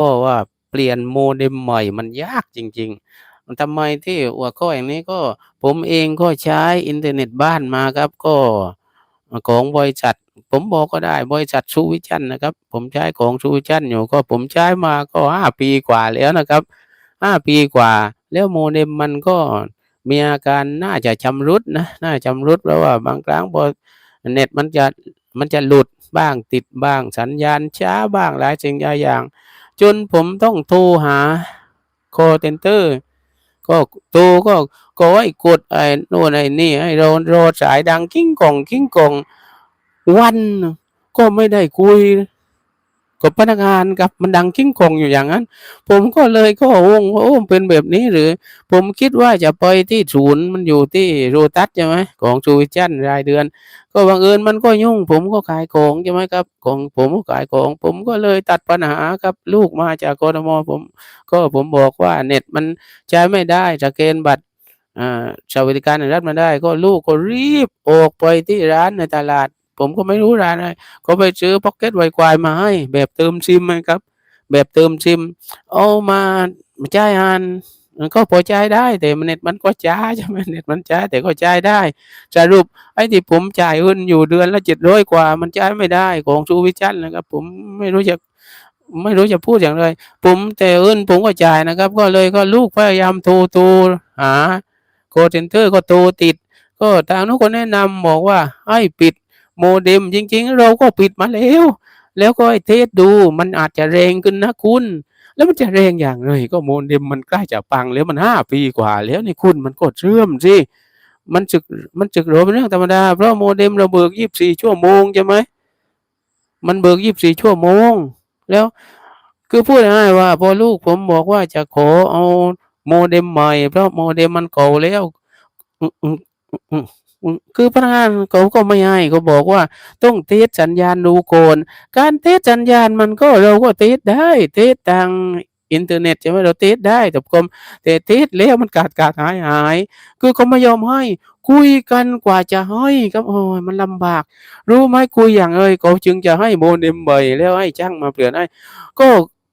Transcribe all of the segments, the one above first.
ก็ว่าเปลี่ยนโมเด็มใหม่มันยากจริง ๆทำไมที่หัวข้ออย่างนี้ก็ผมเองก็ใช้อินเทอร์เน็ตบ้านมาครับ ก็ของบริษัทผมบอกก็ได้บริษัท True Vision นะครับ ผมใช้ของ True Vision อยู่ก็ผมใช้มาก็5ปีกว่าแล้วนะครับ5ปีกว่า แล้วโมเด็มมันก็มีอาการน่าจะชำรุดนะน่าชำรุดเพราะว่าบางครั้งพอเน็ตมันจะมันจะหลุดบ้างติดบ้างสัญญาณช้าบ้างหลายสิ่งหลายอย่าง จนผมต้องโทรหาคอเทนเตอร์ ก็โทรก็ก็ให้กดไอ้โน่นไอ้นี่ให้รอรอสายดังกิ้งกองกิ้งกองวันก็ไม่ได้คุย กับพนักงานครับมันดังกิ้งก่องอยู่อย่างนั้น ผมก็เลยก็งงว่าโอ้เป็นแบบนี้หรือ ผมคิดว่าจะไปที่ศูนย์มันอยู่ที่โรตัสใช่ไหมของ True Vision รายเดือน ก็บังเอิญมันก็ยุ่ง ผมก็ขายของใช่ไหมครับของผมก็ขายของ ผมก็เลยตัดปัญหาครับลูกมาจากกทมผม ก็ผมบอกว่าเน็ตมันใช้ไม่ได้สแกนบัตรอ่าสวัสดิการแห่งรัฐมาได้ ก็ลูกก็รีบออกไปที่ร้านในตลาด ผมก็ไม่รู้รานอะไรก็ไปซื้อ Pocket Wi-Fi มาให้ แบบเติมซิมอะครับ แบบเติมซิม เอามาใช้งานมันก็พอใช้ได้ แต่เน็ตมันก็ช้าใช่ไหมเน็ตมันช้าแต่ก็ใช้ได้สรุปไอ้ที่ผมจ่ายเงินอยู่เดือนละ700กว่า มันใช้ไม่ได้ของ True Vision นะครับ ผมไม่รู้จะไม่รู้จะพูดอย่างไร ผมแต่เงินผมก็จ่ายนะครับ ก็เลยก็ลูกพยายามโทรโทรหา call center ก็โทรติด ก็ทางนู้นก็แนะนำบอกว่าให้ปิด โมเด็มจริง ๆ เราก็ปิดมาแล้ว แล้วก็เทสดูมันอาจจะแรงขึ้นนะคุณ แล้วมันจะแรงอย่างไรก็โมเด็มมันใกล้จะพังแล้วมัน5ปีกว่าแล้วนี่คุณมันก็เสื่อมสิมันสึกมันสึกหรเป็นเรื่องธรรมดาเพราะโมเด็มเราเบิก24ชั่วโมงใช่ไหมมันเบิก24ชั่วโมง แล้วคือพูดง่ายๆว่า พอลูกผมบอกว่าจะขอเอาโมเด็มใหม่ เพราะโมเด็มมันเก่าแล้ว คือพนักงานเขาก็ไม่ให้เขาบอกว่าต้องเทสต์สัญญาณดูโกนการเทสต์สัญญาณมันก็เราก็เทสต์ได้เทสต์ทางอินเทอร์เน็ตใช่ไหมเราเทสต์ได้แต่คอมแต่เทสต์แล้วมันขาดๆหายๆคือเขาไม่ยอมให้ คุยกันกว่าจะให้ครับโอ๊ยมันลำบาก รู้ไหมคุยอย่างไรเขาจึงจะให้โมเด็มใหม่แล้วให้ช่างมาเปลี่ยนให้ก็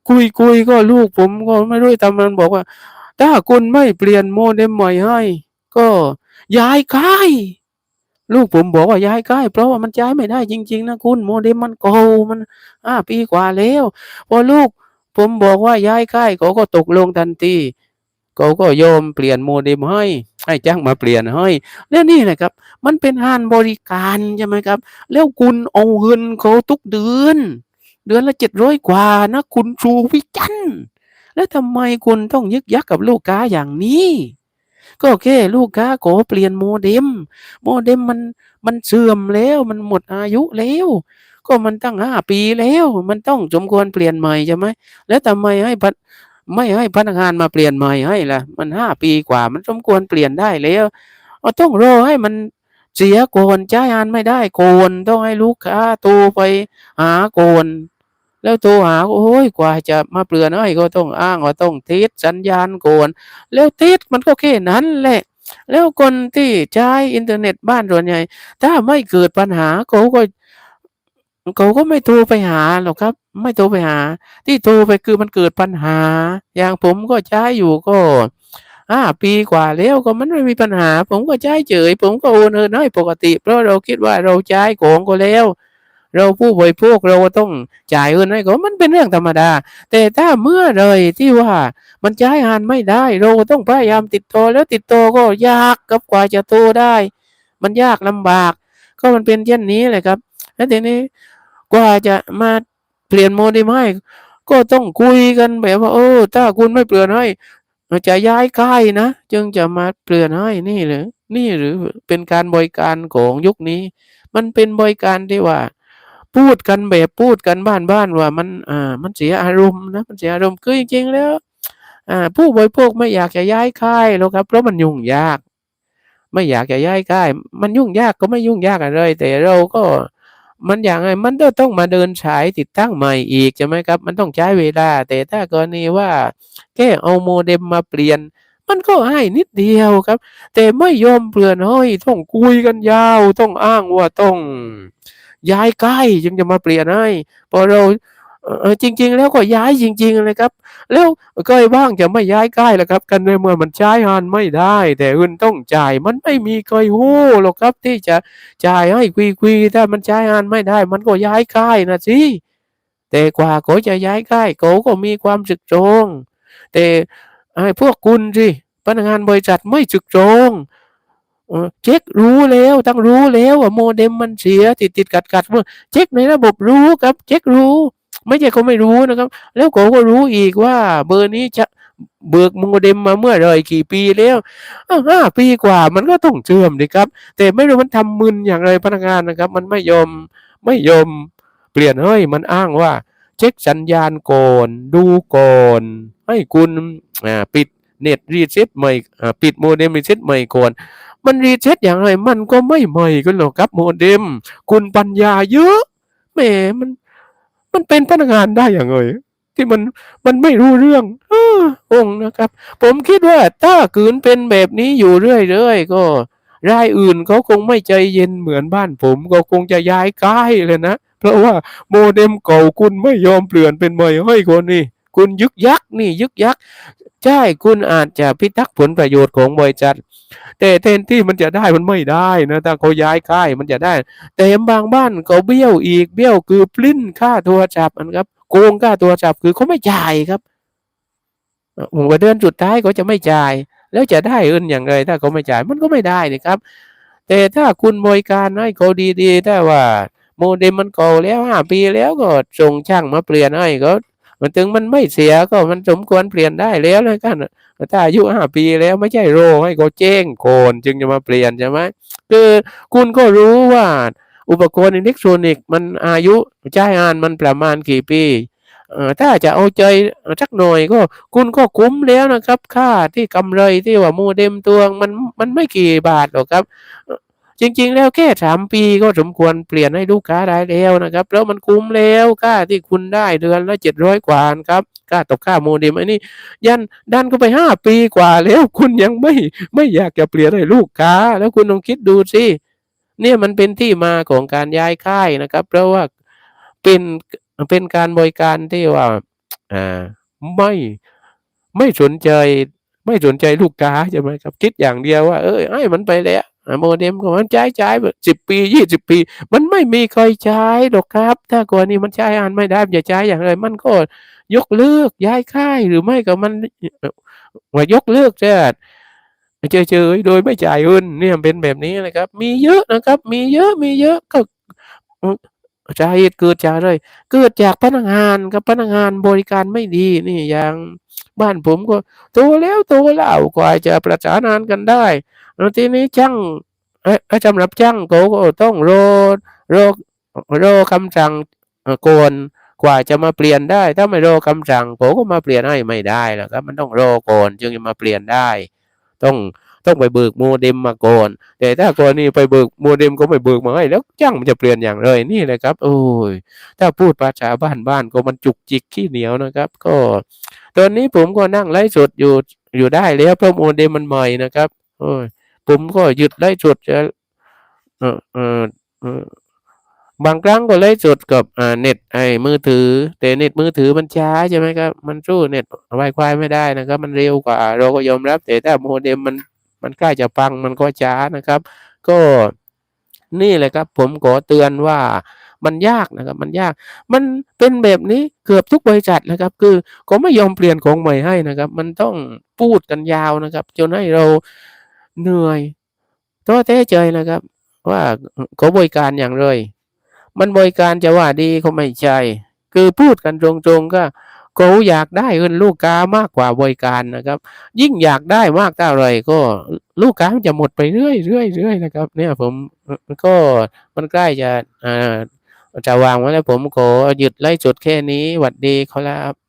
คุยๆก็ลูกผมก็ไม่รู้จะทำมันบอกว่า ถ้าคุณไม่เปลี่ยนโมเด็มใหม่ให้ ก็ย้ายค่าย ลูกผมบอกว่าย้ายค่ายเพราะว่ามันใช้ไม่ได้จริง ๆ นะคุณโมเด็มมันเก่ามัน5ปีกว่าแล้วพอลูกผมบอกว่าย้ายค่ายเขาก็ตกลงทันทีเขาก็ยอมเปลี่ยนโมเด็มให้ให้ช่างมาเปลี่ยนให้แล้วนี่แหละครับ มันเป็นงานบริการใช่ไหมครับ แล้วคุณเอาเงินเขาทุกเดือน เดือนละ700กว่านะคุณ True Vision แล้วทำไมคุณต้องยึกยักกับลูกค้าอย่างนี้ ก็แค่ลูกค้าขอเปลี่ยนโมเด็ม โมเด็มมันมันเสื่อมแล้วมันหมดอายุแล้ว ก็มันตั้ง5ปีแล้ว มันต้องสมควรเปลี่ยนใหม่ใช่ไหมแล้วทำไมให้พะไม่ให้พนักงานมาเปลี่ยนใหม่ให้ล่ะ มัน5ปีกว่า มันสมควรเปลี่ยนได้แล้วอ้าต้องรอให้มันเสียโกนใช้งานไม่ได้โกนต้องให้ลูกค้าโทรไปหาโกน แล้วโทรหาโอ๊ยกว่าจะมาเปลี่ยนให้ก็ต้องอ้างว่าต้องเทสต์สัญญาณโกน แล้วเทสต์มันก็แค่นั้นแหละ แล้วคนที่ใช้อินเทอร์เน็ตบ้านส่วนใหญ่ ถ้าไม่เกิดปัญหาเขาก็เขาก็ไม่โทรไปหาหรอกครับ ไม่โทรไปหา ที่โทรไปคือมันเกิดปัญหา อย่างผมก็ใช้อยู่ก็5ปีกว่าแล้วก็มันไม่มีปัญหา ผมก็ใช้เฉย ผมก็โอนเงินให้ปกติ เพราะเราคิดว่าเราใช้ของเขาแล้ว เราผู้บริโภคเราต้องจ่ายเงินให้เขามันเป็นเรื่องธรรมดา แต่ถ้าเมื่อไรที่ว่ามันใช้งานไม่ได้ เราก็ต้องพยายามติดต่อแล้วติดต่อก็ยากครับกว่าจะโทรได้ มันยากลำบาก ก็มันเป็นเช่นนี้แหละครับ แล้วทีนี้กว่าจะมาเปลี่ยนโมเด็มให้ก็ต้องคุยกันแบบว่าเออถ้าคุณไม่เปลี่ยนให้จะย้ายค่ายนะ จึงจะมาเปลี่ยนให้นี่หรือนี่หรือเป็นการบริการของยุคนี้ มันเป็นบริการที่ว่า พูดกันแบบพูดกันบ้านๆว่ามันอ่ามันเสียอารมณ์นะมันเสียอารมณ์คือจริงๆแล้วอ่าผู้บริโภคไม่อยากจะย้ายค่ายหรอกครับ เพราะมันยุ่งยาก ไม่อยากจะย้ายค่าย มันยุ่งยากก็ไม่ยุ่งยากอะไร แต่เราก็มันอย่างไรมันก็ต้องมาเดินสายติดตั้งใหม่อีกใช่ไหมครับ มันต้องใช้เวลา แต่ถ้ากรณีว่าแค่เอาโมเด็มมาเปลี่ยน มันก็ให้นิดเดียวครับ แต่ไม่ยอมเปลี่ยนให้ยต้องคุยกันยาว ต้องอ้างว่าต้อง ย้ายค่ายจึงจะมาเปลี่ยนให้พอเราจริง ๆ แล้วก็ย้ายจริงๆเลยครับ แล้วกล้บ้างจะไม่ย้ายใกล้ละครับก็ในเมื่อมันใช้งานไม่ได้ แต่เงินต้องจ่ายมันไม่มีใครโง่หรอกครับ ที่จะจ่ายให้ฟรีๆถ้ามันใช้งานไม่ได้ มันก็ย้ายค่ายน่ะสิแต่กว่าเขาจะย้ายค่ายเขาก็มีความตรึกตรองแต่ไอ้พวกคุณสิพนักงานบริษัทไม่ตรึกตรอง เช็กรู้แล้วทั้งรู้แล้วว่าโมเด็มมันเสียติดๆขัดๆว่าเช็กในระบบรู้ครับ เช็กรู้ ไม่ใช่เขาไม่รู้นะครับ แล้วเขาก็รู้อีกว่า เบอร์นี้จะเบิกโมเด็มมาเมื่อไรกี่ปีแล้วอ้าปีกว่ามันก็ต้องเชื่อมสิครับ แต่ไม่รู้มันทำมึนอย่างไรพนักงานนะครับ มันไม่ยอมไม่ยอมเปลี่ยนให้ยมันอ้างว่า เช็กสัญญาณก่อนดูก่อนให้คุณปิดเน็ต reset ใหม่ปิดโมเด็ม reset ใหม่ก่อน มัน reset อย่างไรมันก็ไม่ใหม่กันหรอกครับโมเด็มคุณปัญญาเยอะแหมมันมันเป็นพนักงานได้อยังไงที่มันมันไม่รู้เรื่องอองนะครับ ผมคิดว่าถ้าขืนเป็นแบบนี้อยู่เรื่อยๆก็รายอื่นเขาคงไม่ใจเย็นเหมือนบ้านผมก็คงจะย้ายค่ายเลยนะ เพราะว่าโมเด็มเก่าคุณไม่ยอมเปลี่ยนเป็นใหม่ให้คนนี่คุณยึกยักนี่ยึกยัก ใช่คุณอาจจะพิทักษ์ผลประโยชน์ของบริษัท แต่แทนที่มันจะได้มันไม่ได้นะถ้าเขาย้ายค่ายมันจะได้ แต่บางบ้านเขาเบี้ยวอีกเบี้ยวคือปลิ้นค่าโทรศัพท์นะครับโกงค่าโทรศัพท์คือเขาไม่จ่ายครับหัวเดือนสุดท้ายเขาจะไม่จ่าย แล้วจะได้เงินอย่างไร ถ้าเขาไม่จ่ายมันก็ไม่ได้นี่ครับ แต่ถ้าคุณบริการให้เขาดีๆถ้าว่าโมเด็มมันเก่าแล้ว5ปีแล้วก็ส่งช่างมาเปลี่ยนให้เขา มันถึงมันไม่เสียก็มันสมควรเปลี่ยนได้แล้วแล้วกันถ้าอายุ5ปีแล้วไม่ใช่โรอให้เขาแจ้งก่อนจึงจะมาเปลี่ยนใช่ไหมคือคุณก็รู้ว่าอุปกรณ์อิเล็กทรอนิกส์มันอายุใช้งานมันประมาณกี่ปีเอ่อถ้าจะเอาใจสักหน่อยก็คุณก็คุ้มแล้วนะครับ ค่าที่กำไรที่ว่าโมเด็มตัวมันมันไม่กี่บาทหรอกครับ จริง ๆ แล้วแค่3ปีก็สมควรเปลี่ยนให้ลูกค้าได้แล้วนะครับ แล้วมันคุ้มแล้วค่าที่คุณได้เดือนละ700กว่าครับค่าตกค่าโมเด็มอันนี้ ยันดันเข้าไป5ปีกว่าแล้วคุณยังไม่ไม่อยากจะเปลี่ยนให้ลูกค้า แล้วคุณลองคิดดูสิเนี่ยมันเป็นที่มาของการย้ายค่ายนะครับ เพราะว่าเป็นเป็นการบริการที่ว่าอ่าไม่ไม่สนใจ ไม่สนใจลูกค้าใช่ไหมครับ คิดอย่างเดียวว่า เออให้มันไปแล้ว โมเด็มก็มันใช้ๆไป10ปี20ปี มันไม่มีใครใช้หรอกครับ ถ้ากรณีมันใช้งานไม่ได้มันจะใช้อย่างไร มันก็ยกเลิกย้ายค่ายหรือไม่ก็มันว่ายกเลิกเจะเฉยๆโดยไม่จ่ายเงินเนี่ยเป็นแบบนี้เลยครับ มีเยอะนะครับ มีเยอะมีเยอะก็อือสาเหตุเกิดจากอะไรเกิดจากพนักงานครับพนักงานบริการไม่ดีนี่อย่าง บ้านผมก็โทรแล้วโทรเล่ากว่าจะประสานงานกันได้แล้วทีนี้ช่างเอ๊ะเอ๊ะสำหรับช่างเขาก็ต้องรอรอรอคำสั่งเอ่อก่อนกว่าจะมาเปลี่ยนได้ ถ้าไม่รอคำสั่งเขาก็มาเปลี่ยนให้ไม่ได้หรอกครับมันต้องรอก่อนจึงจะมาเปลี่ยนได้ ต้องต้องไปเบิกโมเด็มมาก่อนแต่ถ้ากรณีไปเบิกโมเด็มเขาไม่เบิกมาให้แล้วช่างมันจะเปลี่ยนอย่างไรนี่แหละครับ โอ๊ยถ้าพูดภาษาบ้านๆก็มันจุกจิกขี้เหนียวนะครับ ก็ ตอนนี้ผมก็นั่งไลฟ์สดอยู่อยู่ได้แล้วเพราะโมเด็มมันใหม่นะครับโอ๊ยผมก็หยุดไลฟ์สดจะเออเออเออบางครั้งก็ไลฟ์สดกับอ่าเน็ตไอ้มือถือ แต่เน็ตมือถือมันช้าใช่ไหมครับ มันสู้เน็ตไวฟายไม่ได้นะครับ มันเร็วกว่า เราก็ยอมรับ แต่ถ้าโมเด็มมันมันใกล้จะพังมันก็ช้านะครับ ก็นี่แหละครับ ผมขอเตือนว่า มันยากนะครับมันยาก มันเป็นแบบนี้เกือบทุกบริษัทนะครับ คือเขาไม่ยอมเปลี่ยนของใหม่ให้นะครับ มันต้องพูดกันยาวนะครับ จนให้เราเหนื่อยท้อแท้ใจนะครับ ว่าเขาบริการอย่างไร มันบริการจะว่าดีก็ไม่ใช่คือพูดกันตรงๆก็เขาอยากได้เงินลูกค้ามากกว่าบริการนะครับ ยิ่งอยากได้มากเท่าไรก็ลูกค้ามันจะหมดไปเรื่อยๆๆนะครับ เนี่ยผมก็มันใกล้จะ จะวางไว้แล้วผมขอหยุดไล่จุดแค่นี้หวัดดีครับ